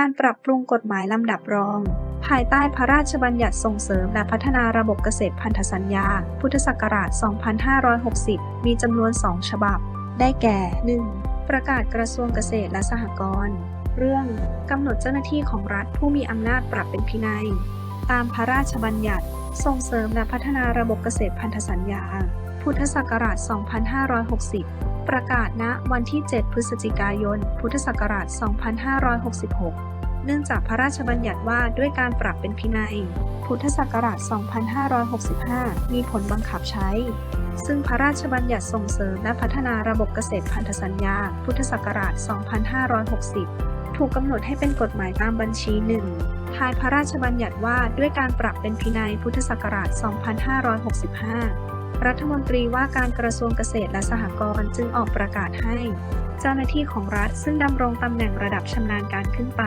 การปรับปรุงกฎหมายลำดับรอง ภายใต้พระราชบัญญัติส่งเสริมและพัฒนาระบบเกษตรพันธสัญญา พุทธศักราช 2560 มีจำนวน 2 ฉบับ ได้แก่ 1. ประกาศกระทรวงเกษตรและสหกรณ์เรื่องกำหนดเจ้าหน้าที่ของรัฐผู้มีอำนาจปรับเป็นพินัย ตามพระราชบัญญัติ ส่งเสริมและพัฒนาระบบเกษตรพันธสัญญา พุทธศักราช 2560 ประกาศณวันที่ 7 พฤศจิกายน พุทธศักราช 2566 เนื่องจากพระราชบัญญัติว่าด้วยการปรับเป็นพินัย พุทธศักราช 2565 มีผลบังคับใช้ ซึ่งพระราชบัญญัติส่งเสริมและพัฒนาระบบเกษตรพันธสัญญา พุทธศักราช 2560 ถูกกำหนดให้เป็นกฎหมายตามบัญชีหนึ่งภายพระราชบัญญัติว่าด้วยการปรับเป็นพินัยพุทธศักราช 2565 รัฐมนตรีว่าการกระทรวงเกษตรและสหกรณ์จึงออกประกาศให้ เจ้าหน้าที่ของรัฐซึ่งดำรงตำแหน่งระดับชำนาญการขึ้นไป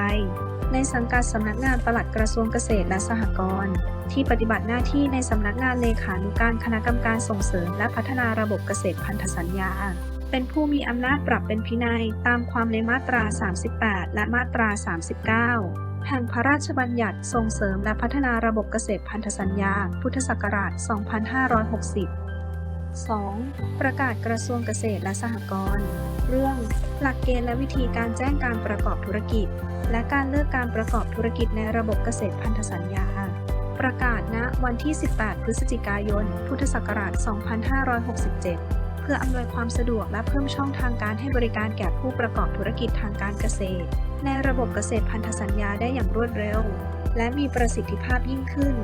ในสังกัดสำนักงานปลัดกระทรวงเกษตรและสหกรณ์ที่ปฏิบัติหน้าที่ในสำนักงานเลขานุการคณะกรรมการส่งเสริม และพัฒนาระบบเกษตรพันธสัญญา เป็นผู้มีอำนาจปรับเป็นพินัยตามความในมาตรา 38 และมาตรา 39 แห่งพระราชบัญญัติส่งเสริมและพัฒนาระบบเกษตรพันธสัญญา พุทธศักราช 2560 2. ประกาศกระทรวงเกษตรและสหกรณ์ เรื่อง หลักเกณฑ์และวิธีการแจ้งการประกอบธุรกิจ และการเลิกการประกอบธุรกิจในระบบเกษตรพันธสัญญา ประกาศณ วันที่ 18 พฤศจิกายน พุทธศักราช 2567เพื่ออำนวยความสะดวกและเพิ่มช่องทางการให้บริการแก่ผู้ประกอบธุรกิจทางการเกษตร ในระบบเกษตรพันธสัญญาได้อย่างรวดเร็ว และมีประสิทธิภาพยิ่งขึ้น